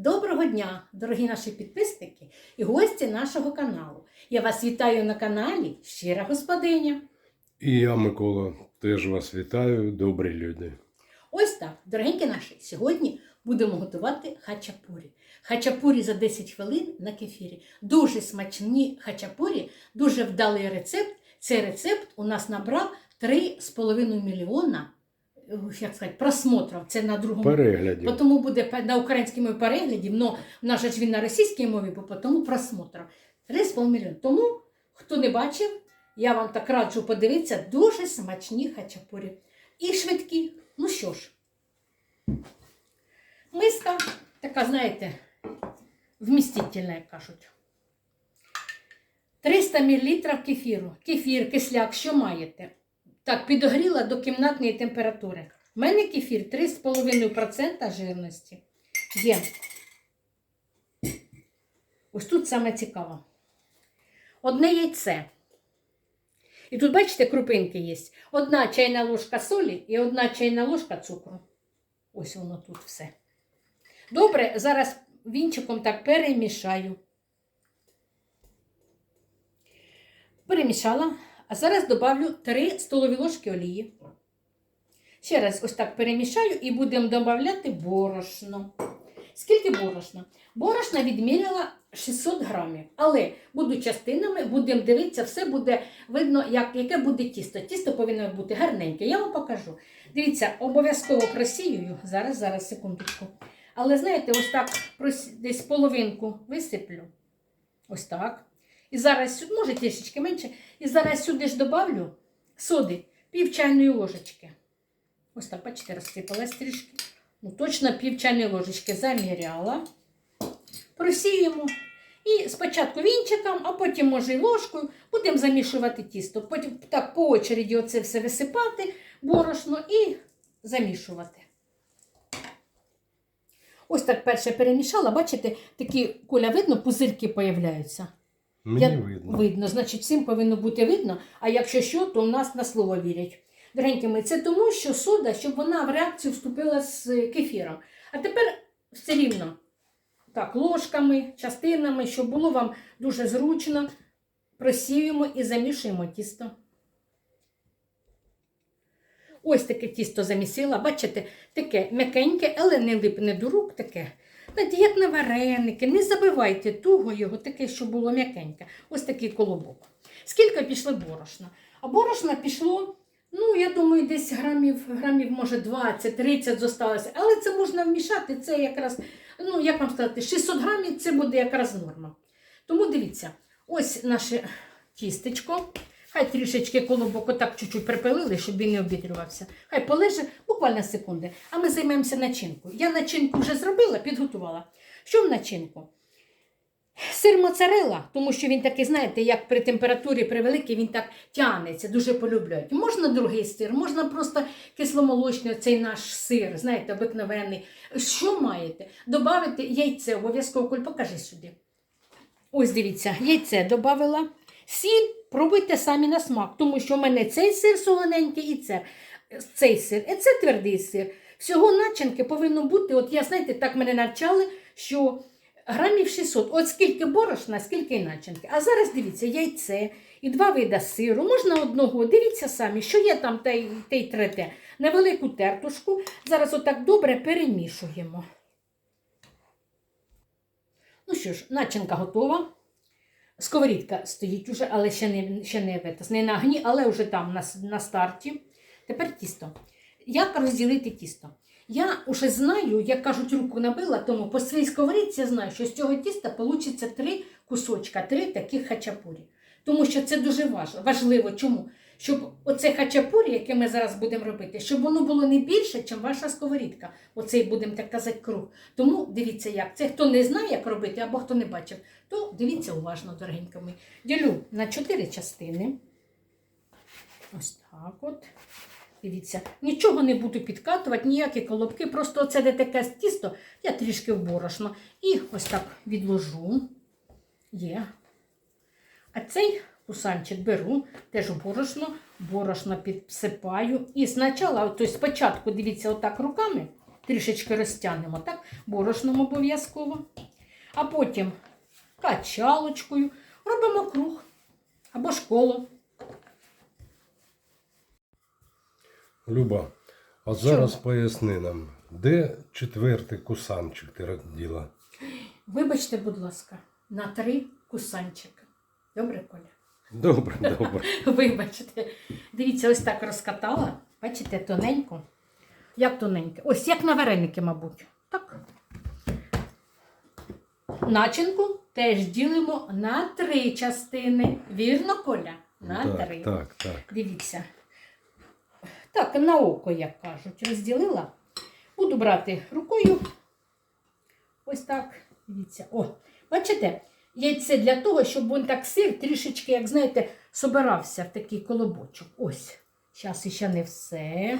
Доброго дня, дорогі наші підписники і гості нашого каналу. Я вас вітаю на каналі Щира Господиня. І я, Микола, теж вас вітаю, добрі люди. Ось так, дорогенькі наші, сьогодні будемо готувати хачапурі. Хачапурі за 10 хвилин на кефірі. Дуже смачні хачапурі, дуже вдалий рецепт. Цей рецепт у нас набрав 3,5 мільйона як сказати, просмотрів. Це на другому Переглядів. Тому буде на українській мові переглядів, але в нас ж він на російській мові, бо тому просмотрів. 3,5 мільйона. Тому, хто не бачив, я вам так раджу подивитися, дуже смачні хачапурі. І швидкі. Ну що ж, миска така, знаєте, вмістительна, як кажуть. 300 мл кефіру. Кефір, кисляк, що маєте? Так, підогріла до кімнатної температури. У мене кефір 3,5% жирності. Є. Ось тут саме цікаво. Одне яйце. І тут, бачите, крупинки є. Одна чайна ложка солі і одна чайна ложка цукру. Ось воно тут все. Добре, зараз вінчиком так перемішаю. Перемішала. А зараз добавлю 3 столові ложки олії. Ще раз ось так перемішаю і будемо додавати борошно. Скільки борошна? Борошна відміряла 600 грамів. Але буду частинами, будемо дивитися, все буде видно, як, яке буде тісто. Тісто повинно бути гарненьке. Я вам покажу. Дивіться, обов'язково просіюю. Зараз, зараз, секундочку. Але знаєте, ось так десь половинку висиплю. Ось так. І зараз сюди, може трішечки менше. І зараз сюди ж добавлю соди, пів чайної ложечки. Ось так, бачите, розсипалась трішки. Ну, точно пів чайної ложечки заміряла. Просіємо. І спочатку вінчиком, а потім, може, і ложкою будемо замішувати тісто. Потім так по очереді оце все висипати, борошно і замішувати. Ось так перше перемішала, бачите, такі куля видно, пузирки появляються. Мені Я- видно. Видно, значить, всім повинно бути видно. А якщо що, то в нас на слово вірять. Дорогенькі мої, це тому, що сода, щоб вона в реакцію вступила з кефіром. А тепер все рівно. Так, ложками, частинами, щоб було вам дуже зручно. Просіюємо і замішуємо тісто. Ось таке тісто замісила. Бачите, таке м'якеньке, але не липне до рук таке. Знаєте, на вареники, не забивайте туго його, таке, щоб було м'якеньке. Ось такий колобок. Скільки пішло борошна? А борошна пішло, ну, я думаю, десь грамів, грамів може 20-30 зосталося. Але це можна вмішати, це якраз, ну, як вам сказати, 600 грамів це буде якраз норма. Тому дивіться, ось наше тістечко. Хай трішечки колобок отак чуть-чуть припилили, щоб він не обідрювався. Хай полеже буквально секунди. А ми займемося начинкою. Я начинку вже зробила, підготувала. Що в начинку? Сир моцарелла, тому що він такий, знаєте, як при температурі при великій він так тягнеться, дуже полюбляють. Можна другий сир, можна просто кисломолочний цей наш сир, знаєте, обикновений. Що маєте? Добавити яйце, обов'язково Коль, покажи сюди. Ось дивіться, яйце додавила. Сіль пробуйте самі на смак, тому що в мене цей сир солоненький і це, цей сир, і це твердий сир. Всього начинки повинно бути, от я, знаєте, так мене навчали, що грамів 600, от скільки борошна, скільки і начинки. А зараз дивіться, яйце і два вида сиру, можна одного, дивіться самі, що є там те й те трете. Невелику тертушку. Зараз отак добре перемішуємо. Ну що ж, начинка готова. Сковорідка стоїть уже, але ще не, ще не, витас, не на огні, але вже там на, на старті. Тепер тісто. Як розділити тісто? Я вже знаю, як кажуть, руку набила, тому по своїй сковорідці я знаю, що з цього тіста вийде три кусочка, три таких хачапурі. Тому що це дуже важливо. Чому? Щоб оце хачапурі, яке ми зараз будемо робити, щоб воно було не більше, ніж ваша сковорідка. Оцей будемо так казати круг. Тому дивіться, як це хто не знає, як робити, або хто не бачив, то дивіться уважно, дорогенька мої. Ділю на чотири частини. Ось так от. Дивіться, нічого не буду підкатувати, ніякі колобки, просто оце де таке тісто, я трішки в борошно. І ось так відложу. Є. А цей кусанчик беру, теж борошно, борошно підсипаю. І спочатку, спочатку, дивіться, отак руками трішечки розтягнемо, так? Борошном обов'язково. А потім качалочкою робимо круг або ж коло. Люба, а зараз поясни нам, де четвертий кусанчик ти родила? Вибачте, будь ласка, на три кусанчика. Добре, Коля? Добре, добре. Вибачте. Дивіться, ось так розкатала. Бачите, тоненько. Як тоненько? Ось як на вареники, мабуть. Так. Начинку теж ділимо на три частини. Вірно, Коля? На три. Так, так, так. Дивіться. Так, на око, як кажуть, розділила. Буду брати рукою. Ось так. Дивіться. О, бачите? Яйце для того, щоб він так сир трішечки, як знаєте, собирався в такий колобочок. Ось. Зараз іще не все.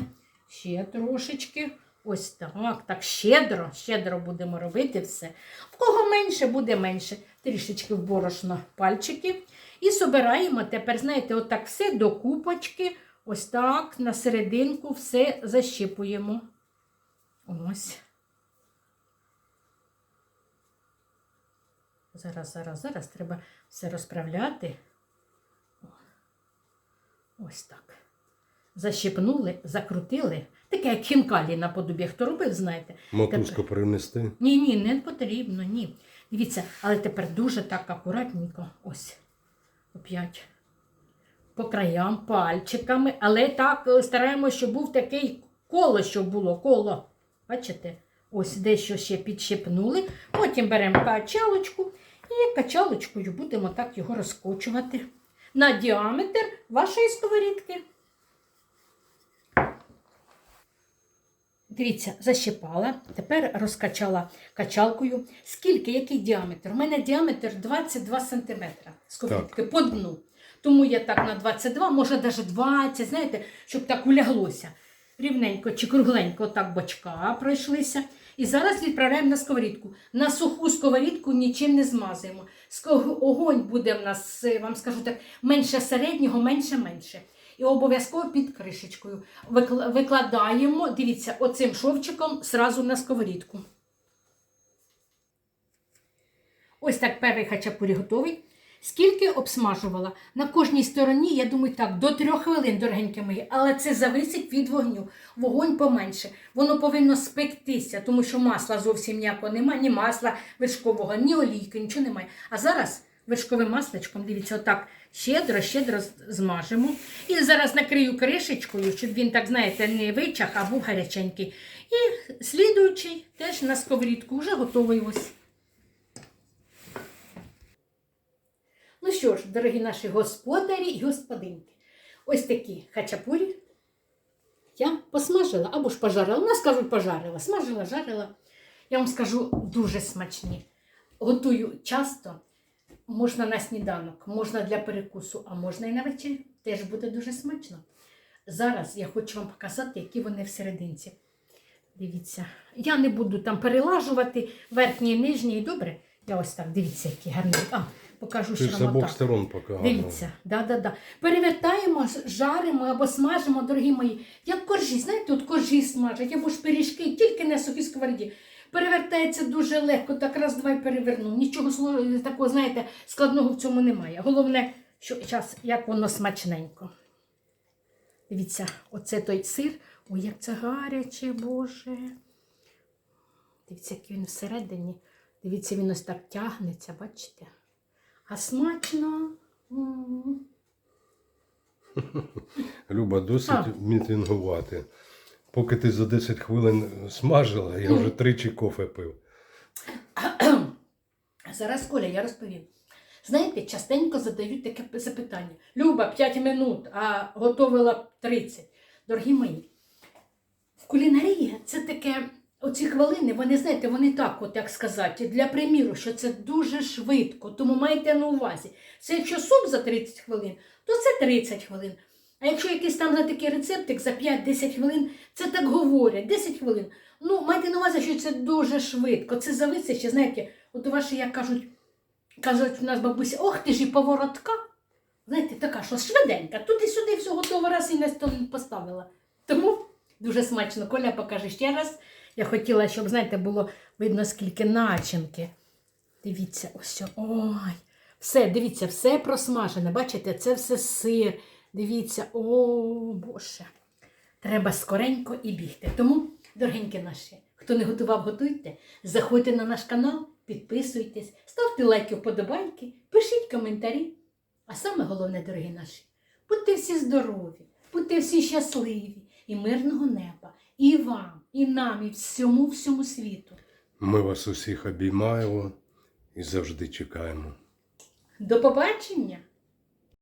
Ще трошечки. Ось так. Так, щедро, щедро будемо робити все. В кого менше, буде менше. Трішечки в борошно пальчики. І собираємо тепер, знаєте, отак все до купочки. Ось так, на серединку все защіпуємо. Ось. Зараз, зараз, зараз треба все розправляти. Ось так. Защипнули, закрутили. Таке, як хінкалі наподобі. Хто робив, знаєте. Мотузку принести. Ні, ні, не потрібно, ні. Дивіться, але тепер дуже так акуратненько. Ось. Оп'ять. По краям, пальчиками. Але так е, стараємося, щоб був такий коло, щоб було коло. Бачите? Ось дещо ще підщепнули. Потім беремо качалочку і качалочкою будемо так його розкочувати на діаметр вашої сковорідки. Дивіться, защипала, тепер розкачала качалкою. Скільки, який діаметр? У мене діаметр 22 см сковорідки по дну. Тому я так на 22, може навіть 20, знаєте, щоб так уляглося. Рівненько чи кругленько так бочка пройшлися. І зараз відправляємо на сковорідку. На суху сковорідку нічим не змазуємо. Огонь буде в нас, е, вам скажу так, менше середнього, менше-менше. І обов'язково під кришечкою. Викладаємо, дивіться, оцим шовчиком сразу на сковорідку. Ось так перший хачапурі готовий. Скільки обсмажувала? На кожній стороні, я думаю, так, до трьох хвилин, дорогенькі мої, але це зависить від вогню. Вогонь поменше. Воно повинно спектися, тому що масла зовсім ніякого немає, ні масла вершкового, ні олійки, нічого немає. А зараз вершковим масличком, дивіться, отак щедро, щедро з- змажемо. І зараз накрию кришечкою, щоб він, так знаєте, не вичах, а був гаряченький. І слідуючий теж на сковорідку вже готовий ось. Ну що ж, дорогі наші господарі і господинки, ось такі хачапурі я посмажила або ж пожарила. У нас кажуть, пожарила. Смажила, жарила. Я вам скажу дуже смачні. Готую часто. Можна на сніданок, можна для перекусу, а можна і на вечерю. Теж буде дуже смачно. Зараз я хочу вам показати, які вони всерединці. Дивіться, я не буду там перелажувати верхні і нижні, і добре. Я ось так, дивіться, які гарні. Покажу Ти ще з обох сторон показував. Дивіться, да, да, да. перевертаємо, жаримо або смажимо, дорогі мої. Як коржі, знаєте, от коржі смажать, або ж пиріжки, тільки на сухій сковоріді. Перевертається дуже легко, так раз, два і перевернув. Нічого такого, знаєте, складного в цьому немає. Головне, що зараз, як воно смачненько. Дивіться, оце той сир. Ой, як це гаряче, Боже. Дивіться, який він всередині. Дивіться, він ось так тягнеться, бачите? А смачно. Люба, досить А. мітингувати. Поки ти за 10 хвилин смажила, я вже тричі кофе пив. Зараз, Коля, я розповім. Знаєте, частенько задають таке запитання. Люба, 5 минут, а готовила 30. Дорогі мої, в кулінарії це таке, оці хвилини, вони, знаєте, вони так, от як сказати, для приміру, що це дуже швидко, тому майте на увазі. Це якщо суп за 30 хвилин, то це 30 хвилин. А якщо якийсь там за такий рецептик за 5-10 хвилин, це так говорять, 10 хвилин. Ну, майте на увазі, що це дуже швидко. Це зависить ще, знаєте, от у ваші, як кажуть, кажуть у нас бабуся, ох ти ж і поворотка. Знаєте, така, що швиденька. Туди-сюди все готово раз і на поставила. Тому дуже смачно. Коля покаже ще раз. Я хотіла, щоб, знаєте, було видно, скільки начинки. Дивіться, ось. Ой. Все, дивіться, все просмажене. Бачите, це все сир. Дивіться, о Боже. Треба скоренько і бігти. Тому, дорогенькі наші, хто не готував, готуйте. Заходьте на наш канал, підписуйтесь, ставте лайки, вподобайки, пишіть коментарі. А саме головне, дорогі наші, будьте всі здорові, будьте всі щасливі і мирного неба. І вам, і нам, і всьому всьому світу. Ми вас усіх обіймаємо і завжди чекаємо. До побачення!